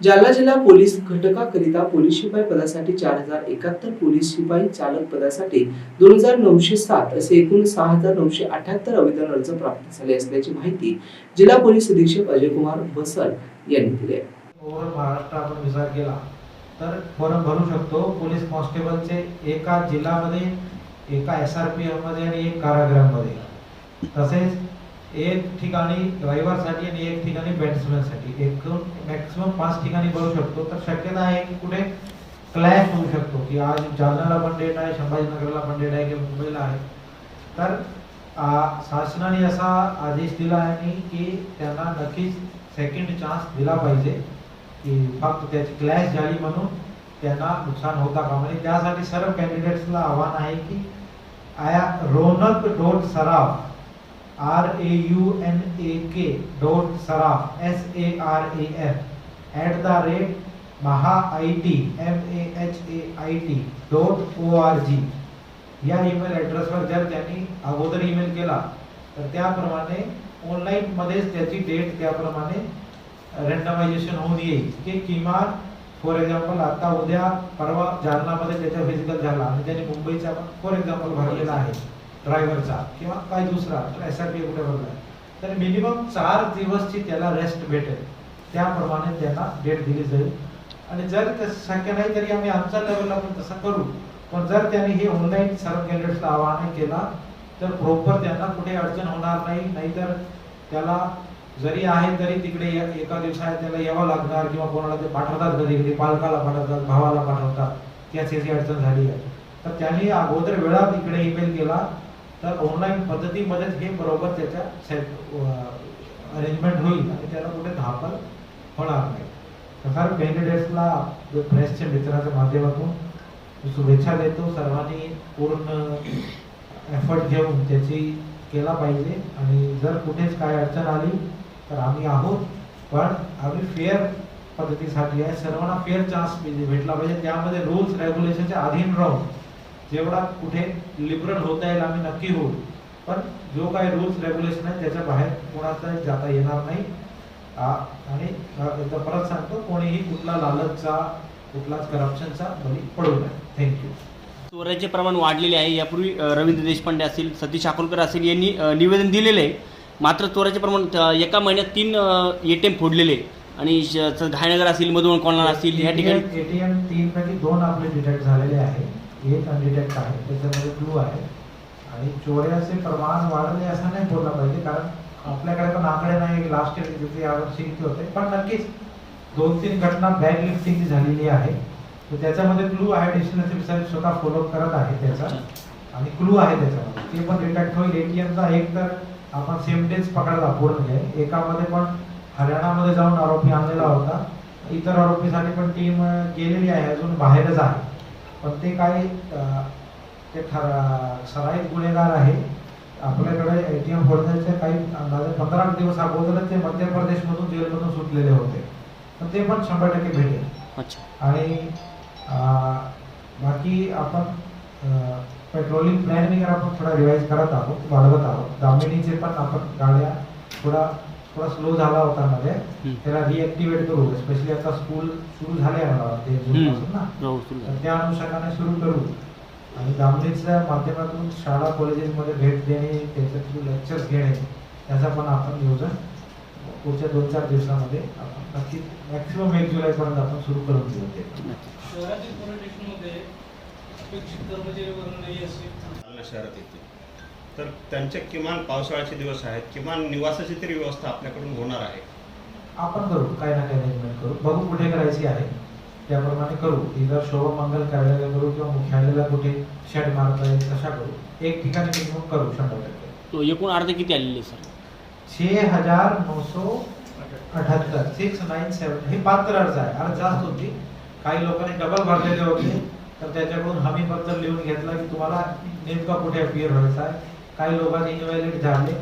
जालना जिल्हा police घटकाकरिता police शिपाई पदासाठी चार हजार एकाहत्तर पोलीस शिपाई चालक पदासाठी दोन हजार नऊशे सात असे एकूण सहा हजार नऊशे अठ्याहत्तर आवेदन अर्ज प्राप्त झाले असल्याची माहिती जिल्हा पोलीस अधीक्षक अजय कुमार बसल यांनी दिली आहे. ओव्हर महाराष्ट्र आपण विचार केला तर फॉर्म भरू शकतो. पोलीस कॉन्स्टेबलचे एका जिल्ह्यामध्ये एका एस आर पी मध्ये आणि एक कारागृहामध्ये. तसेच एक ठिकाणी ड्रायव्हरसाठी आणि एक ठिकाणी बॅट्समॅनसाठी एकूण मॅक्सिमम पाच ठिकाणी भरू शकतो. तर शक्यता आहे की कुठे क्लॅश होऊ शकतो. की आज जालन्याला पण डेट आहे संभाजीनगरला पण डेट आहे की मुंबईला आहे. तर शासनाने असा आदेश दिला आहे की त्यांना नक्कीच सेकंड चान्स दिला पाहिजे. की फक्त त्याची क्लॅश झाली म्हणून त्यांना नुकसान होता का म्हणजे त्यासाठी सर्व कॅन्डिडेट्सला आव्हान आहे की आया Ronak dot Saraf R A U N A K dot Saraf S A R A F at the rate Maha I T M A H A I T dot O R G या email ॲड्रेसवर जर त्यांनी अगोदर email केला तर त्याप्रमाणे ऑनलाईनमध्येच त्याची date त्याप्रमाणे रँडमायझेशन होऊन येईल. की किमान फॉर एक्झाम्पल आता उद्या परवा जालनामध्ये त्याचा फिजिकल झाला आणि त्याने मुंबईचा फॉर एक्झाम्पल भरलेला आहे. ड्रायव्हरचा किंवा काय दुसरा एस आर पी कुठे भरला तर मिनिमम चार दिवसची त्याला रेस्ट भेटेल. त्याप्रमाणे त्यांना डेट दिली जाईल. आणि जर ते शक्य नाही तरी आम्ही आमच्या लेवलला पण तसं करू. पण जर त्यांनी हे ऑनलाईन सर्व कॅन्डिडेट्सला आवाहन केला तर प्रॉपर त्यांना कुठे अडचण होणार नाही. नाहीतर त्याला जरी आहे तरी तिकडे एका दिवसात त्याला यावं लागणार किंवा कोणाला ते पाठवतात कधी कधी पालकाला पाठवतात भावाला पाठवतात. त्याची अशी अडचण झाली आहे. तर त्यांनी अगोदर वेळात इकडे ईमेल केला. तर ऑनलाईन पद्धतीमध्येच हे बरोबर त्याच्या सेट अरेंजमेंट होईल आणि त्याला कुठे धापल होणार नाही. तर कॅन्डिडेट्सला प्रेसच्या मित्राच्या माध्यमातून शुभेच्छा देतो सर्वांनी पूर्ण एफर्ट घेऊन त्याची केला पाहिजे. आणि जर कुठेच काय अडचण आली तर आम्ही आहोत. पण आम्ही फेअर पद्धतीसाठी आहे. सर्वांना फेअर चान्स भेटला पाहिजे. त्यामध्ये रूल्स रेग्युलेशनच्या अधीन राहून जेवढा कुठे लिबरल होता येईल आम्ही नक्की होऊ. पण जो काही रूल्स रेग्युलेशन आहे त्याच्या बाहेर कोणाचा जाता येणार नाही. आणि एकदा परत सांगतो कोणीही कुठला लालचचा कुठलाच करप्शनचा बळी पडू नये. थँक्यू चोऱ्याचे प्रमाण वाढलेले आहे. यापूर्वी रवींद्र देशपांडे असतील सतीश अकोलकर असतील यांनी निवेदन दिलेलं आहे. मात्र चोऱ्याचे प्रमाण एका महिन्यात तीन ए टी एम फोडलेले. आणि धायनगर असतील मधुबन कोणाला असतील या ठिकाणी एटीएम तीन पैकी दोन आपले डिटेक्ट झालेले आहे एक अनडिटेक्ट आहे त्याच्यामध्ये क्लू आहे. आणि चोऱ्याचे प्रमाण वाढले असं नाही बोललं पाहिजे कारण आपल्याकडे पण आकडे नाही लास्ट इयर जिथे यावर्षी किती होते. पण नक्कीच दोन तीन घटना बॅग लिफ्टिंगची झालेली आहे. तर त्याच्यामध्ये क्लू आहे डेस्टिनेशन साहेब स्वतः फॉलोअप करत आहे त्याचा. आणि क्लू आहे त्याच्यामध्ये. ते पण डिटेक्ट होईल. एटीएमचा एक तर आपण सेम डेज पकडला पूर्ण एकामध्ये पण हरियाणामध्ये जाऊन आरोपी आणलेला होता. इतर आरोपीसाठी पण टीम गेलेली आहे अजून बाहेरच आहे. पण ते काही ते ठरा सराईत गुन्हेगार आहे. आपल्याकडे ए टी एम फोडण्याचे काही अंदाजे पंधरा दिवस अगोदरच ते मध्य प्रदेशमधून जेलमधून सुटलेले होते. तर ते पण शंभर टक्के भेटेल. आणि बाकी आपण पेट्रोलिंग प्लॅन वगैरे आपण थोडा रिवाईज करत आहोत वाढवत आहोत. दामिनीचे पण आपण गाड्या थोडा थोडा स्लो झाला होता मध्ये. त्याला रिॲक्टिवेट करू स्पेशली आता स्कूल सुरू झाले आहे मला वाटते जून पासून ना हो. त्या अनुषंगाने सुरू करू आणि दामणीच्या माध्यमातून शाळा कॉलेजेसमध्ये भेट देणे त्याच्यातून लेक्चर्स घेणे त्याचा पण आपण नियोजन पुढच्या दोन चार दिवसामध्ये आपण नक्की मॅक्सिमम एक जुलैपर्यंत आपण सुरू करून देऊ. शहरातील शहरात येते तर त्यांचे किमान पावसाळ्याचे दिवस आहेत किमान निवासाची तरी व्यवस्था आपल्याकडून होणार आहे. आपण करू काही ना काही अरेंजमेंट करू. बघू कुठे करायची आहे. त्याप्रमाणे करू. इतर शोभमंगल कार्यालय करू किंवा मुख्यालयाला कुठे शेड मारता येईल तशा करू. एक ठिकाणी मिनिमम करू शंभर टक्के. तो एकूण अर्ज किती आलेले सर? छह हजार नऊ सौ अठ्याहत्तर. सिक्स नाईन सेवन हे पात्र अर्ज आहे. अर्ज जास्त होती. काही लोकांनी डबल भरलेले होते. तर त्याच्याकडून हमी पत्र लिहून घेतला की तुम्हाला नेमका कुठे अपियर व्हायचा आहे. काही लोकांचे इनव्हॅलिड झाले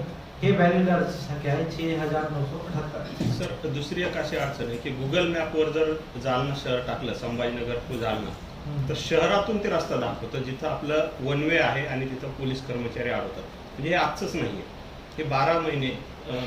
हे व्हॅलिड अर्ज संख्या आहे छह हजार नऊ सौ अठ्याहत्तर सर दुसरी एक अशी अडचण आहे की गुगल मॅपवर जर जालना शहर टाकलं संभाजीनगर टू जालना तर शहरातून ते रस्ता दाखवतं जिथं आपलं वन वे आहे आणि तिथं पोलीस कर्मचारी अडवतात म्हणजे हे आजचंच नाही हे बारा महिने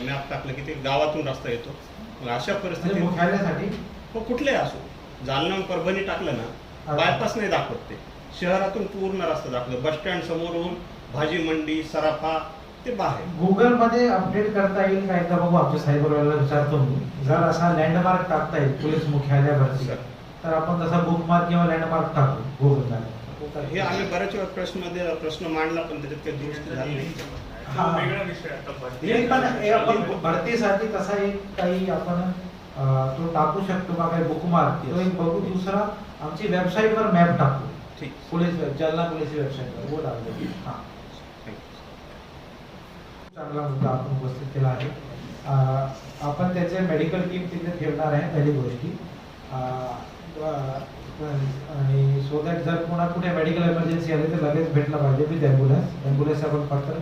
मॅप टाकलं की ते गावातून रस्ता येतो. अशा म्हणजे परिस्थितीत मुख्यालयासाठी? हो कुठले असो जालना परभणी टाकलं ना बायपास नाही दाखवत ते. शहरातून पूर्ण रस्ता दाखवतो. बस स्टँड समोरून भाजी मंडी सराफा ते बाहेर. गुगलमध्ये अपडेट करता येईल का एकदा बघू आमच्या सायबरवाल्याला विचारतो मी. जर असा लँडमार्क टाकता येईल पोलीस मुख्यालयावरती सर. तर आपण तसा बुकमार्क किंवा लँडमार्क टाकू गुगल तर हे आम्ही बऱ्याच वेळा प्रश्नमध्ये प्रश्न मांडला पण त्याच्यात काही दुरुस्ती झाली नाही. हा. तो वेगळा विषय आता भरती. हे पण हे आपण भरतीसाठी तसा एक काही आपण अं, तो टाकू शकतो का काही बुकमार्क तो एक बघू दुसरा. आमची वेबसाईट वर मॅप टाकू. ठीक. पोलीस जालना पोलीस वेबसाईट वर. वो टाकू हा. चांगला मुद्दा आपण उपस्थित केला आहे. आपण त्याचे मेडिकल टीम तिथे ठेवणार आहे पहिली गोष्टी. आणि सो दॅट जर कोणा कुठे मेडिकल इमर्जन्सी आली तर लगेच भेटला पाहिजे. विथ ॲम्ब्युलन्स ॲम्ब्युलन्स आपण पत्र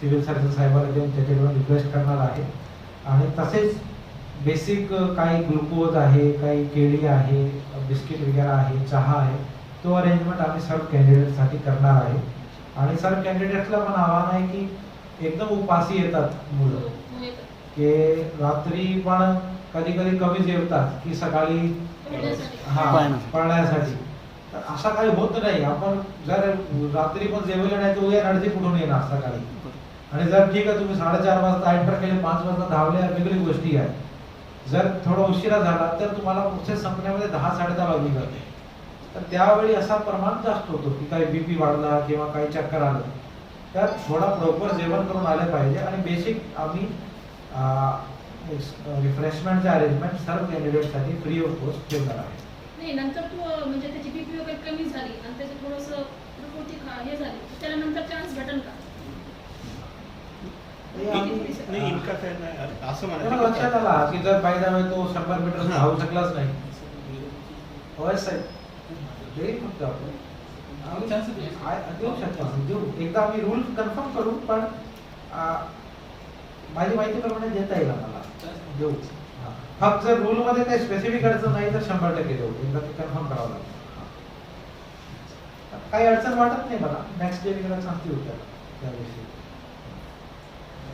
सिव्हिल सर्जन साहेबाला देऊन त्याच्याकडून रिक्वेस्ट करणार आहे. आणि तसेच बेसिक काही ग्लुकोज आहे काही केळी आहे बिस्किट वगैरे आहे चहा आहे तो अरेंजमेंट आम्ही सर्व कॅन्डिडेटसाठी करणार आहे. आणि सर्व कॅन्डिडेट्सला पण आव्हान आहे की एकदम उपासी येतात मुलं. की रात्री पण कधी कधी कमी जेवतात की सकाळी हा पळण्यासाठी. तर असा काही होत नाही. आपण जर रात्री पण जेवले नाही तर उद्या एनर्जी कुठून येणार सकाळी? आणि जर ठीक आहे तुम्ही साडेचार वाजता आयटर केले पाच वाजता धावले वेगळी गोष्टी आहे. जर थोडा उशिरा झाला तर तुम्हाला प्रोसेस संपण्यामध्ये दहा साडे दहा वाजली जाते. तर त्यावेळी असा प्रमाण जास्त होतो की काही बीपी वाढला किंवा काही चक्कर आलं. तर थोडा प्रॉपर जेवण करून आले पाहिजे आणि बेसिक आम्ही रिफ्रेशमेंटचे अरेंजमेंट सर्व कॅन्डिडेटसाठी फ्री ऑफ कॉस्ट ठेवणार आहे नाही नंतर तू म्हणजे त्याची बीपी वगैरे कमी झाली आणि त्याचं थोडंसं हे झाली त्याला नंतर चान्स भेटेल का? ते लक्षात आला की जर बाय द वे तो शंभर मीटर हा. धावू शकलाच नाही. होय साहेब. फक्त आपण देऊ. देऊ शकतो आम्ही देऊ. एकदा आम्ही रूल कन्फर्म करू पण माझी माहिती प्रमाणे देता येईल आम्हाला. देऊ. फक्त जर रूल मध्ये काही स्पेसिफिक अडचण नाही तर शंभर टक्के देऊ. एकदा ते कन्फर्म करावं लागेल. काही अडचण वाटत नाही मला. नेक्स्ट डे वगैरे चांगली होत्या त्याविषयी.